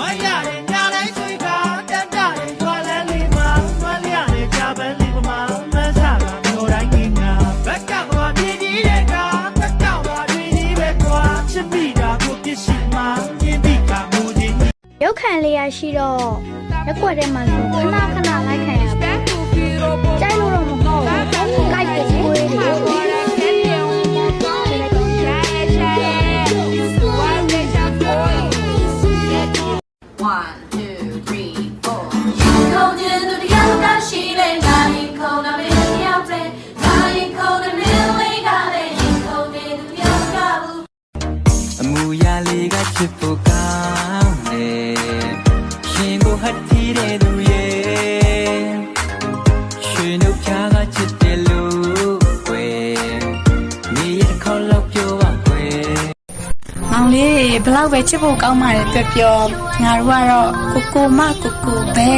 လွယ်ရတယ်ညာတိုင်းဆွေကတန်တာတယ်ရွာလဲလေးမှာလွယ်ရတယ်ကြာပန်းလေးမှာမဆာကမျိုးတိုင်းကြီးငါဘက်ကကွာပြည်ကြီးတဲ့ကဘက်ကကွာပြည်ကြီးပဲကွာချစ်မိတာကိုပြစ်ရှိမှမြင်ပြီးကမူကြီးရုတ်ခံလေးရရှိတော့ရက်ွက်ထဲမှာဆိုခဏခဏလိုက်ခံရပါကြို One, two, three, four. ခေါင်းကျင်းသူတရားကရှိတဲ့ငါရင်ခုံနာမည်ရောက်တဲ့ငါရင်ခုံနာမည်လေးကလည်းရင်ခုံတဲ့သူတရားကဘူးအမူအရာလေးကချစ်ဖို့ကောင်းတယ်ရှင်ကိုဟတ်ထီးတဲ့သူရဲ့ရွှေနှုတ်ဖြားကချစ်တယ်လို့ င်လေးဘလောက်ပဲချစ်ဖို့ကောင်းပါလေပြောပြောငါတို့ကတော့ကိုကိုမကိုကိုပဲ